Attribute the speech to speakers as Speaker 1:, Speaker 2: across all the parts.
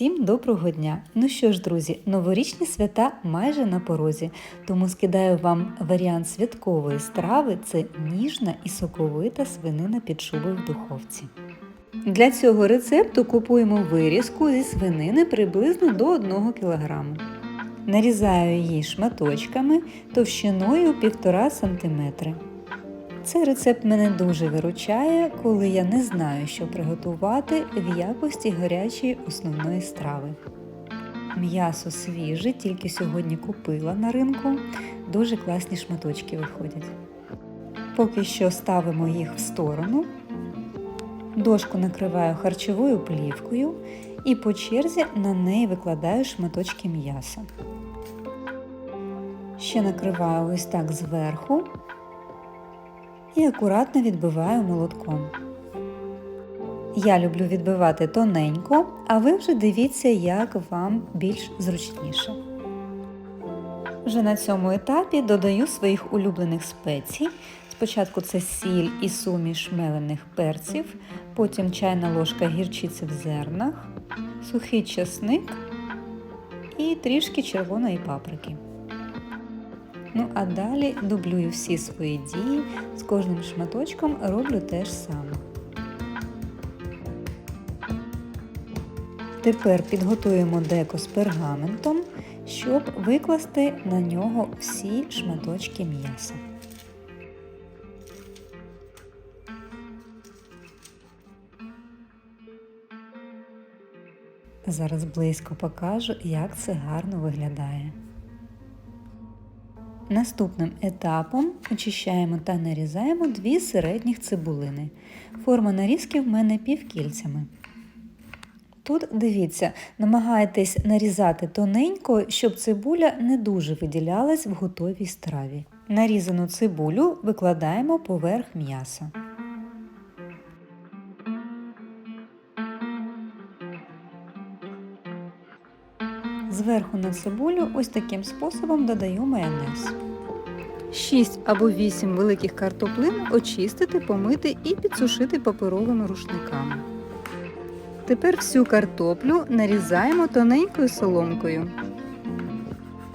Speaker 1: Всім доброго дня! Ну що ж, друзі, новорічні свята майже на порозі, тому скидаю вам варіант святкової страви це ніжна і соковита свинина під шубою в духовці. Для цього рецепту купуємо вирізку зі свинини приблизно до 1 кг. Нарізаю її шматочками товщиною 1,5 см. Цей рецепт мене дуже виручає, коли я не знаю, що приготувати в якості гарячої основної страви. М'ясо свіже, тільки сьогодні купила на ринку, дуже класні шматочки виходять. Поки що ставимо їх в сторону, дошку накриваю харчовою плівкою і по черзі на неї викладаю шматочки м'яса. Ще накриваю ось так зверху і акуратно відбиваю молотком. Я люблю відбивати тоненько, а ви вже дивіться, як вам більш зручніше. Вже на цьому етапі додаю своїх улюблених спецій. Спочатку це сіль і суміш мелених перців, потім чайна ложка гірчиці в зернах, сухий часник і трішки червоної паприки. Ну а далі дублюю всі свої дії, з кожним шматочком роблю те ж саме. Тепер підготуємо деко з пергаментом, щоб викласти на нього всі шматочки м'яса. Зараз близько покажу, як це гарно виглядає. Наступним етапом очищаємо та нарізаємо дві середніх цибулини. Форма нарізки в мене півкільцями. Тут дивіться, намагайтесь нарізати тоненько, щоб цибуля не дуже виділялась в готовій страві. Нарізану цибулю викладаємо поверх м'яса. Зверху на цибулю ось таким способом додаю майонез. 6 або 8 великих картоплин очистити, помити і підсушити паперовими рушниками. Тепер всю картоплю нарізаємо тоненькою соломкою.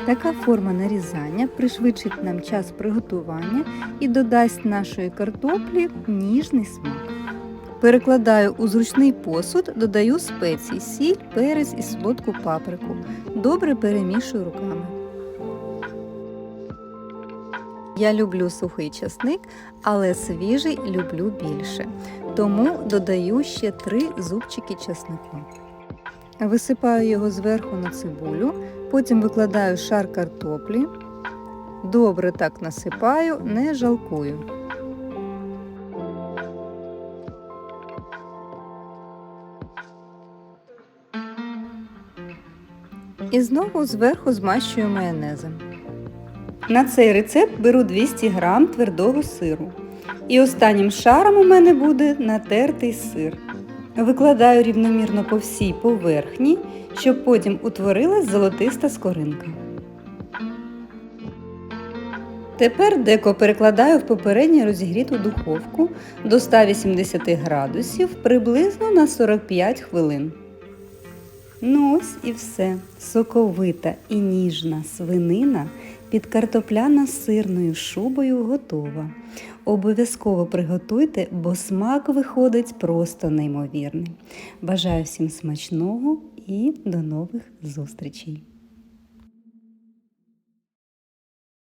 Speaker 1: Така форма нарізання пришвидшить нам час приготування і додасть нашої картоплі ніжний смак. Перекладаю у зручний посуд, додаю спеції, сіль, перець і солодку паприку. Добре перемішую руками. Я люблю сухий часник, але свіжий люблю більше. Тому додаю ще 3 зубчики часнику. Висипаю його зверху на цибулю, потім викладаю шар картоплі. Добре так насипаю, не жалкую. І знову зверху змащую майонезом. На цей рецепт беру 200 г твердого сиру. І останнім шаром у мене буде натертий сир. Викладаю рівномірно по всій поверхні, щоб потім утворилась золотиста скоринка. Тепер деко перекладаю в попередньо розігріту духовку до 180 градусів приблизно на 45 хвилин. Ну ось і все. Соковита і ніжна свинина під картопляно-сирною шубою готова. Обов'язково приготуйте, бо смак виходить просто неймовірний. Бажаю всім смачного і до нових зустрічей!